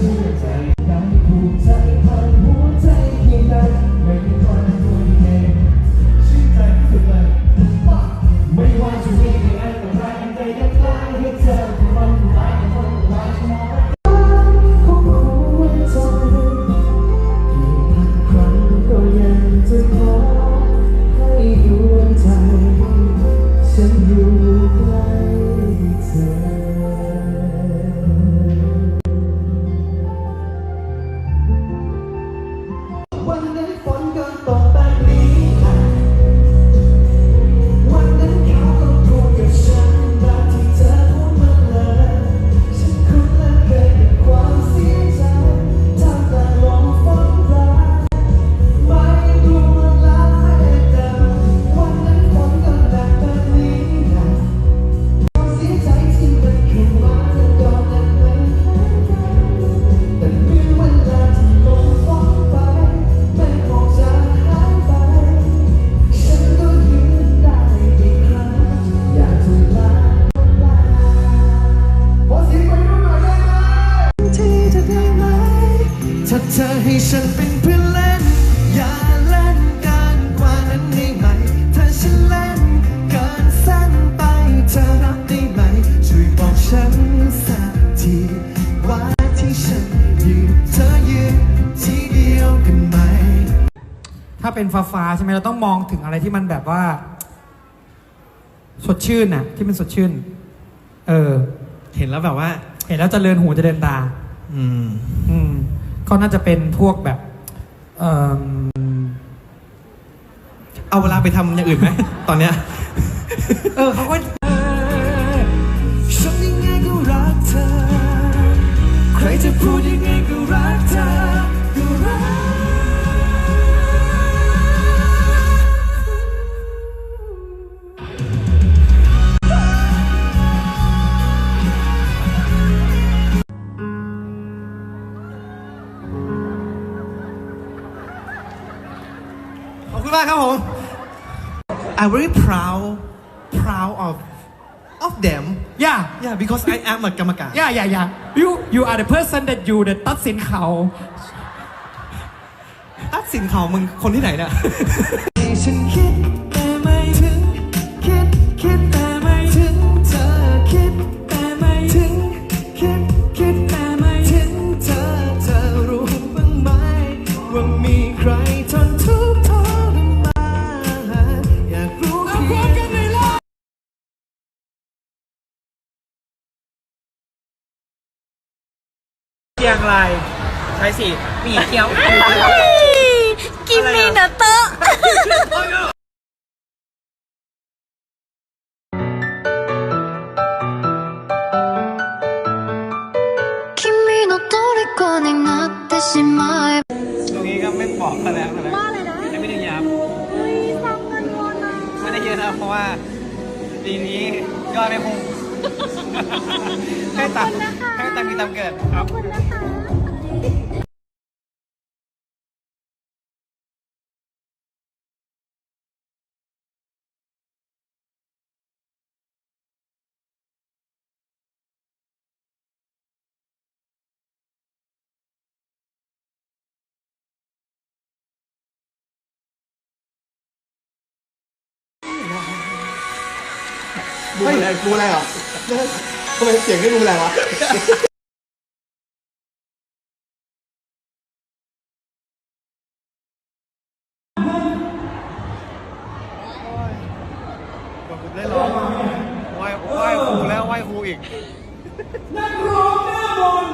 ใจ วั ฉันเป็นเพื่อนเล่น อย่าเล่นเกินกว่านั้นได้ไหม ถ้าฉันเล่นเกินสั้นไปเธอรับได้ไหม ช่วยบอกฉันสักทีว่าที่ฉันยืนเธอยืนที่เดียวกันไหม ถ้าเป็นฟ้าฟ้าๆใช่ไหมเราต้องมองถึงอะไรที่มันแบบว่า สดชื่นน่ะ ที่มันสดชื่น เออ เห็นแล้วแบบว่า เห็นแล้วเจะเริญหูเจะเดินตา อืม อืม ก็น่าจะเป็นพวกแบบเออเอาเวลาไปทำอย่างอื่นไหม ตอนเนี้ย เออเขาก็ฉันยังไงก็รักเธอ ใครจะพูดยังไงก็รักเธอก็ คุณมากครับผม I'm very proud proud of of them ย่า yeah because I am a กรรมการย่าย่าย่า you you are the person that you that ตัดสินเขา ตัดสินเขามึงคนที่ไหนเนี่ยให้ฉันคิด เชียงรายใช้สิหมี่เกี๊ยว กิมมี่นะเตอร์君の虜になってしまえば ตรงนี้ก็ไม่บอกคะแนนนะว่าอะไรนะยังไม่ได้ยับไม่ได้เยอะนะเพราะว่าปีนี้ยอดไม่พุ่งให้ตังค์ให้ ้ ตังมีตามเกิดครับดูอะไรดูอะไรเหรอ ทำไมเสียงไม่รู้อะไรวะได้ร้องไหว้ไหว้ครูแล้วไหว้ครูอีก นักร้องหน้าบน